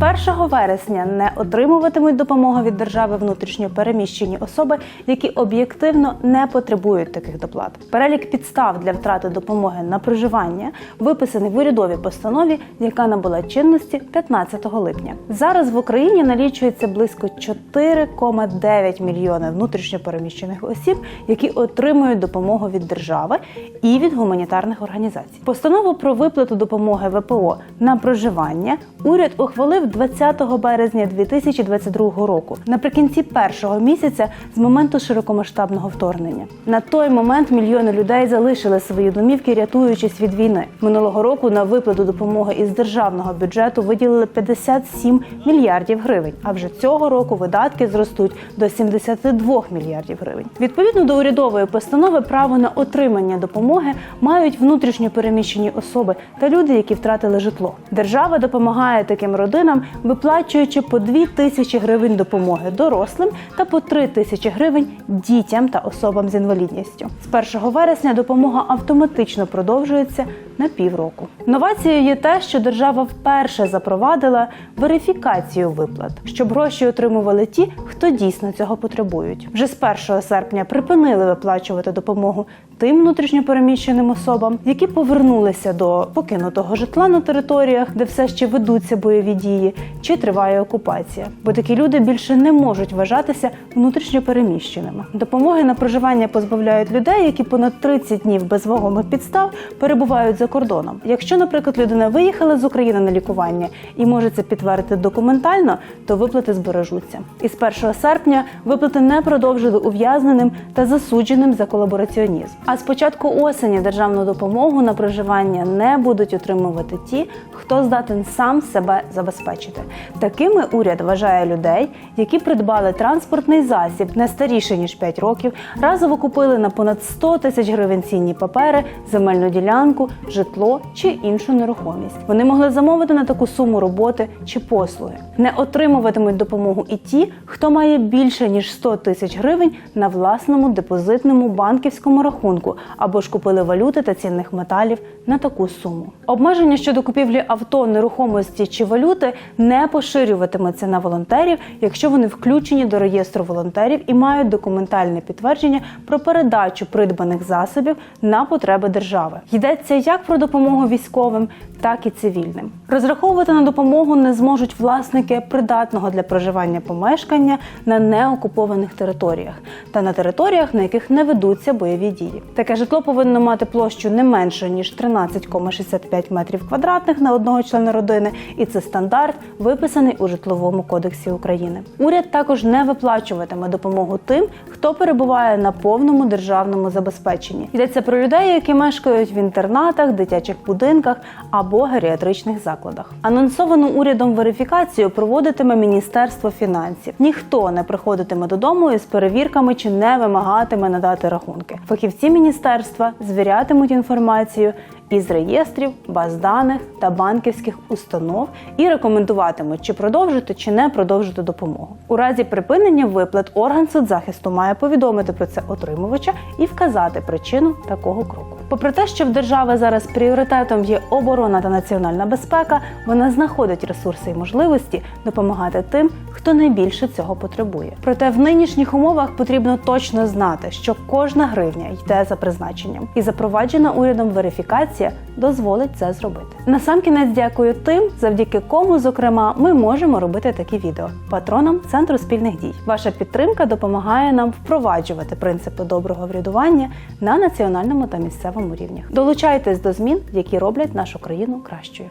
1 вересня не отримуватимуть допомогу від держави внутрішньо переміщені особи, які об'єктивно не потребують таких доплат. Перелік підстав для втрати допомоги на проживання виписаний в урядовій постанові, яка набула чинності 15 липня. Зараз в Україні налічується близько 4,9 мільйони внутрішньо переміщених осіб, які отримують допомогу від держави і від гуманітарних організацій. Постанову про виплату допомоги ВПО на проживання уряд ухвалив 20 березня 2022 року, наприкінці першого місяця з моменту широкомасштабного вторгнення. На той момент мільйони людей залишили свої домівки, рятуючись від війни. Минулого року на виплату допомоги із державного бюджету виділили 57 мільярдів гривень. А вже цього року видатки зростуть до 72 мільярдів гривень. Відповідно до урядової постанови, право на отримання допомоги мають внутрішньо переміщені особи та люди, які втратили житло. Держава допомагає таким родинам, виплачуючи по 2 тисячі гривень допомоги дорослим та по 3 тисячі гривень дітям та особам з інвалідністю. З 1 вересня допомога автоматично продовжується на півроку. Новацією є те, що держава вперше запровадила верифікацію виплат, щоб гроші отримували ті, хто дійсно цього потребують. Вже з 1 серпня припинили виплачувати допомогу тим внутрішньопереміщеним особам, які повернулися до покинутого житла на територіях, де все ще ведуться бойові дії, чи триває окупація. Бо такі люди більше не можуть вважатися внутрішньопереміщеними. Допомоги на проживання позбавляють людей, які понад 30 днів без вагомих підстав перебувають за кордоном. Якщо, наприклад, людина виїхала з України на лікування і може це підтвердити документально, то виплати збережуться. Із 1 серпня виплати не продовжили ув'язненим та засудженим за колабораціонізм. А з початку осені державну допомогу на проживання не будуть отримувати ті, хто здатен сам себе забезпечити. Такими уряд вважає людей, які придбали транспортний засіб не старіше ніж 5 років, разово купили на понад 100 тисяч гривень цінні папери, земельну ділянку, житло чи іншу нерухомість. Вони могли замовити на таку суму роботи чи послуги. Не отримуватимуть допомогу і ті, хто має більше ніж 100 тисяч гривень на власному депозитному банківському рахунку або ж купили валюти та цінних металів на таку суму. Обмеження щодо купівлі авто, нерухомості чи валюти не поширюватиметься на волонтерів, якщо вони включені до реєстру волонтерів і мають документальне підтвердження про передачу придбаних засобів на потреби держави. Йдеться як про допомогу військовим, так і цивільним. Розраховувати на допомогу не зможуть власники придатного для проживання помешкання на неокупованих територіях та на територіях, на яких не ведуться бойові дії. Таке житло повинно мати площу не менше ніж 13,65 метрів квадратних на одного члена родини, і це стандарт, виписаний у житловому кодексі України. Уряд також не виплачуватиме допомогу тим, хто перебуває на повному державному забезпеченні. Йдеться про людей, які мешкають в інтернатах, дитячих будинках або геріатричних закладах. Анонсовану урядом верифікацію проводитиме Міністерство фінансів. Ніхто не приходитиме додому із перевірками чи не вимагатиме надати рахунки. Фахівці міністерства звірятимуть інформацію із реєстрів, баз даних та банківських установ і рекомендуватимуть, чи продовжити чи не продовжити допомогу. У разі припинення виплат орган соцзахисту має повідомити про це отримувача і вказати причину такого кроку. Попри те, що в держави зараз пріоритетом є оборона та національна безпека, вона знаходить ресурси і можливості допомагати тим, хто найбільше цього потребує. Проте в нинішніх умовах потрібно точно знати, що кожна гривня йде за призначенням, і запроваджена урядом верифікація дозволить це зробити. Насамкінець дякую тим, завдяки кому, зокрема, ми можемо робити такі відео патронам центру спільних дій. Ваша підтримка допомагає нам впроваджувати принципи доброго врядування на національному та місцевому рівнях. Долучайтесь до змін, які роблять нашу країну кращою.